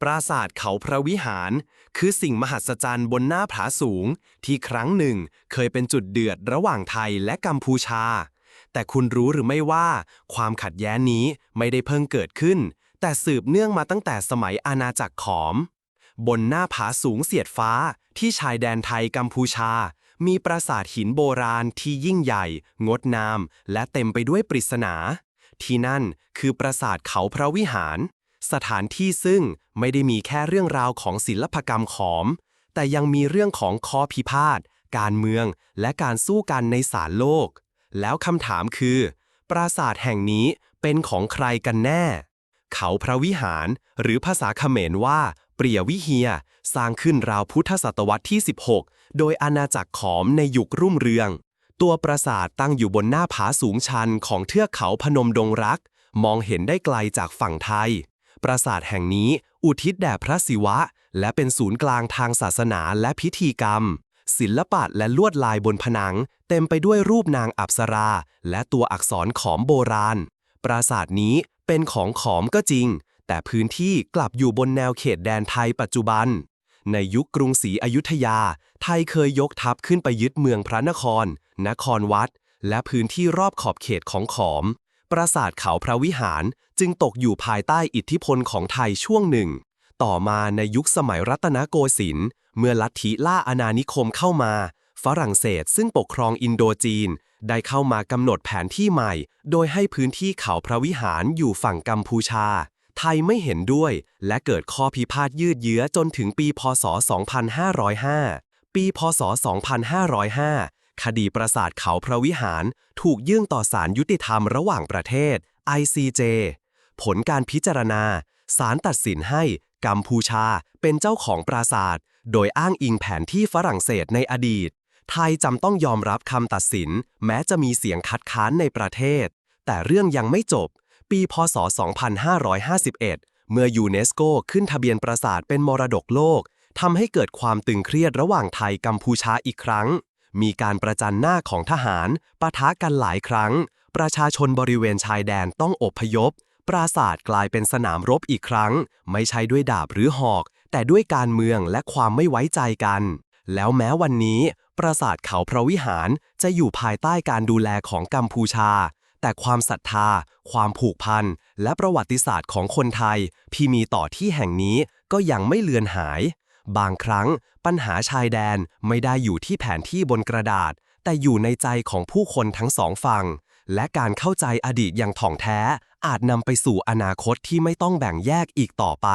ปราสาทเขาพระวิหาร คือสิ่งมหัศจรรย์บนหน้าผาสูง ที่ครั้งหนึ่งเคยเป็นจุดเดือดระหว่างไทยและกัมพูชา แต่คุณรู้หรือไม่ว่า ความขัดแย้งนี้ไม่ได้เพิ่งเกิดขึ้น แต่สืบเนื่องมาตั้งแต่สมัยอาณาจักรขอม บนหน้าผาสูงเสียดฟ้าที่ชายแดนไทยกัมพูชา มีปราสาทหินโบราณที่ยิ่งใหญ่ งดงาม และเต็มไปด้วยปริศนา ที่นั่นคือปราสาทเขาพระวิหาร สถานที่ซึ่งไม่ได้มีแค่เรื่องราวของศิลปกรรมขอม แต่ยังมีเรื่องของข้อพิพาท การเมือง และการสู้กันในศาลโลก แล้วคำถามคือ ปราสาทแห่งนี้เป็นของใครกันแน่ เขาพระวิหาร หรือภาษาเขมรว่า เปรียวิเฮีย สร้างขึ้นราวพุทธศตวรรษที่ 16 โดยอาณาจักรขอมในยุครุ่งเรือง ตัวปราสาทตั้งอยู่บนหน้าผาสูงชันของเทือกเขาพนมดงรัก มองเห็นได้ไกลจากฝั่งไทย ปราสาทแห่งนี้อุทิศแด่พระศิวะ และเป็นศูนย์กลางทางศาสนาและพิธีกรรม ศิลปะและลวดลายบนผนัง เต็มไปด้วยรูปนางอัปสรา และตัวอักษรขอมโบราณ ปราสาทนี้เป็นของขอมก็จริง แต่พื้นที่กลับอยู่บนแนวเขตแดนไทยปัจจุบัน ในยุคกรุงศรีอยุธยา ไทยเคยยกทัพขึ้นไปยึดเมืองพระนคร นครวัด และพื้นที่รอบขอบเขตของขอม ปราสาทเขาพระวิหารจึงตกอยู่ภายใต้อิทธิพลของไทยช่วงหนึ่ง ต่อมาในยุคสมัยรัตนโกสินทร์เมื่อลัทธิล่าอาณานิคมเข้ามา ฝรั่งเศสซึ่งปกครองอินโดจีน ได้เข้ามากำหนดแผนที่ใหม่ โดยให้พื้นที่เขาพระวิหารอยู่ฝั่งกัมพูชา ไทยไม่เห็นด้วย และเกิดข้อพิพาทยืดเยื้อจนถึงปีพศ 2505 ปีพศ 2505 คดีปราสาทเขาพระวิหาร ถูกยื่นต่อศาลยุติธรรมระหว่างประเทศ ICJ ผลการพิจารณาศาลตัดสินให้กัมพูชาเป็นเจ้าของปราสาท โดยอ้างอิงแผนที่ฝรั่งเศสในอดีต ไทยจำต้องยอมรับคำตัดสิน แม้จะมีเสียงคัดค้านในประเทศ แต่เรื่องยังไม่จบ ปีพศ 2551 เมื่อยูเนสโกขึ้นทะเบียนปราสาทเป็นมรดกโลกทำให้เกิดความตึงเครียดระหว่างไทยกัมพูชาอีกครั้ง มีการประจันหน้าของทหารปะทะกันหลายครั้ง ประชาชนบริเวณชายแดนต้องอบพยพ ปราสาทกลายเป็นสนามรบอีกครั้ง ไม่ใช่ด้วยดาบหรือหอก แต่ด้วยการเมืองและความไม่ไว้ใจกัน แล้วแม้วันนี้ ปราสาทเขาพระวิหารจะอยู่ภายใต้การดูแลของกัมพูชา แต่ความศรัทธา ความผูกพัน และประวัติศาสตร์ของคนไทยที่มีต่อที่แห่งนี้ก็ยังไม่เลือนหาย บางครั้งปัญหาชายแดนไม่ได้อยู่ที่แผนที่บนกระดาษ แต่อยู่ในใจของผู้คนทั้งสองฝั่ง และการเข้าใจอดีตอย่างถ่องแท้ อาจนำไปสู่อนาคตที่ไม่ต้องแบ่งแยกอีกต่อไป